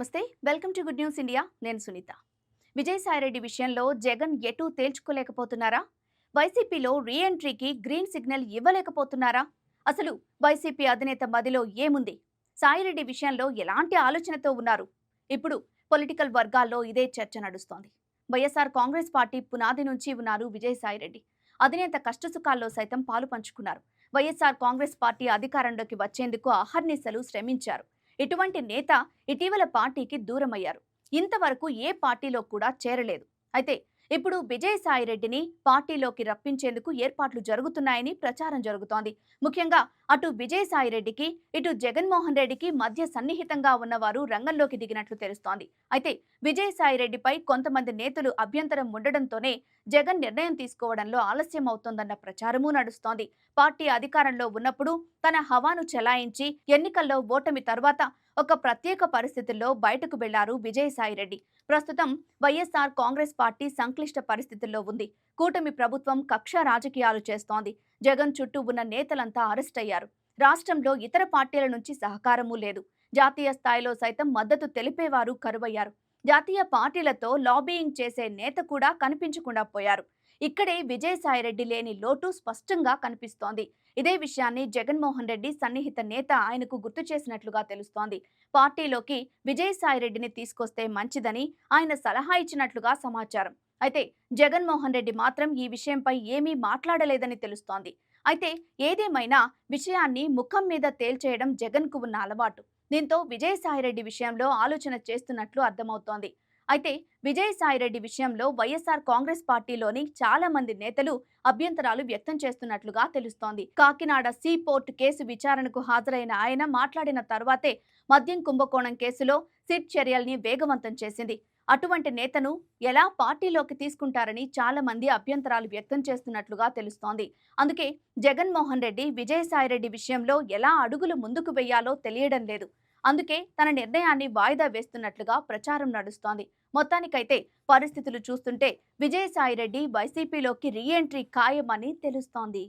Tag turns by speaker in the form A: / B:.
A: నమస్తే. Welcome to good news India. నేను సునీత. విజయసాయిరెడ్డి విషయంలో జగన్ ఎటూ తేల్చుకోలేకపోతున్నారా? వైసీపీలో రీఎంట్రీకి గ్రీన్ సిగ్నల్ ఇవ్వలేకపోతున్నారా? అసలు వైసీపీ అధినేత మదిలో ఏముంది? సాయిరెడ్డి విషయంలో ఎలాంటి ఆలోచనతో ఉన్నారు? ఇప్పుడు పొలిటికల్ వర్గాల్లో ఇదే చర్చ నడుస్తోంది. వైఎస్ఆర్ కాంగ్రెస్ పార్టీ పునాది నుంచి ఉన్నారు విజయసాయిరెడ్డి అధినేత కష్టసుఖాల్లో సైతం పాలు పంచుకున్నారు. వైఎస్ఆర్ కాంగ్రెస్ పార్టీ అధికారంలోకి వచ్చేందుకు అహర్నిశలు శ్రమించారు. ఇటువంటి నేత ఇటీవల పార్టీకి దూరమయ్యారు. ఇంతవరకు ఏ పార్టీలో కూడా చేరలేదు. అయితే ఇప్పుడు విజయసాయిరెడ్డిని పార్టీలోకి రప్పించేందుకు ఏర్పాట్లు జరుగుతున్నాయని ప్రచారం జరుగుతోంది. ముఖ్యంగా అటు విజయసాయిరెడ్డికి ఇటు జగన్మోహన్ రెడ్డికి మధ్య సన్నిహితంగా ఉన్నవారు రంగంలోకి దిగినట్లు తెలుస్తోంది. అయితే విజయసాయిరెడ్డిపై కొంతమంది నేతలు అభ్యంతరం ఉండడంతోనే జగన్ నిర్ణయం తీసుకోవడంలో ఆలస్యం అవుతోందన్న ప్రచారమూ నడుస్తోంది. పార్టీ అధికారంలో ఉన్నప్పుడు తన హవాను చెలాయించి ఎన్నికల్లో ఓటమి తర్వాత ఒక ప్రత్యేక పరిస్థితుల్లో బయటకు వెళ్ళారు విజయసాయిరెడ్డి ప్రస్తుతం వైఎస్ఆర్ కాంగ్రెస్ పార్టీ సంక్లిష్ట పరిస్థితుల్లో ఉంది. కూటమి ప్రభుత్వం కక్ష రాజకీయాలు చేస్తోంది. జగన్ చుట్టూ ఉన్న నేతలంతా అరెస్ట్ అయ్యారు. రాష్ట్రంలో ఇతర పార్టీల నుంచి సహకారమూ లేదు. జాతీయ స్థాయిలో సైతం మద్దతు తెలిపేవారు కరువయ్యారు. జాతీయ పార్టీలతో లాబీయింగ్ చేసే నేత కూడా కనిపించకుండా పోయారు. ఇక్కడే విజయసాయిరెడ్డి లేని లోటు స్పష్టంగా కనిపిస్తోంది. ఇదే విషయాన్ని జగన్మోహన్ రెడ్డి సన్నిహిత నేత ఆయనకు గుర్తు చేసినట్లుగా తెలుస్తోంది. పార్టీలోకి విజయసాయిరెడ్డిని తీసుకొస్తే మంచిదని ఆయన సలహా ఇచ్చినట్లుగా సమాచారం. అయితే జగన్మోహన్ రెడ్డి మాత్రం ఈ విషయంపై ఏమీ మాట్లాడలేదని తెలుస్తోంది. అయితే ఏదేమైనా విషయాన్ని ముఖం మీద తేల్చేయడం జగన్కు ఉన్న అలవాటు. దీంతో విజయసాయిరెడ్డి విషయంలో ఆలోచన చేస్తున్నట్లు అర్థమవుతోంది. అయితే విజయసాయిరెడ్డి విషయంలో వైఎస్ఆర్ కాంగ్రెస్ పార్టీలోని చాలా మంది నేతలు అభ్యంతరాలు వ్యక్తం చేస్తున్నట్లుగా తెలుస్తోంది. కాకినాడ సీ పోర్ట్ కేసు విచారణకు హాజరైన ఆయన మాట్లాడిన తర్వాతే మద్యం కుంభకోణం కేసులో సిట్ చర్యల్ని వేగవంతం చేసింది. అటువంటి నేతను ఎలా పార్టీలోకి తీసుకుంటారని చాలా మంది అభ్యంతరాలు వ్యక్తం చేస్తున్నట్లుగా తెలుస్తోంది. అందుకే జగన్మోహన్ రెడ్డి విజయసాయిరెడ్డి విషయంలో ఎలా అడుగులు ముందుకు వెయ్యాలో తెలియడం లేదు. అందుకే తన నిర్ణయాన్ని వాయిదా వేస్తున్నట్లుగా ప్రచారం నడుస్తోంది. మొత్తానికైతే పరిస్థితులు చూస్తుంటే విజయసాయిరెడ్డి వైసీపీలోకి రీఎంట్రీ ఖాయమని తెలుస్తోంది.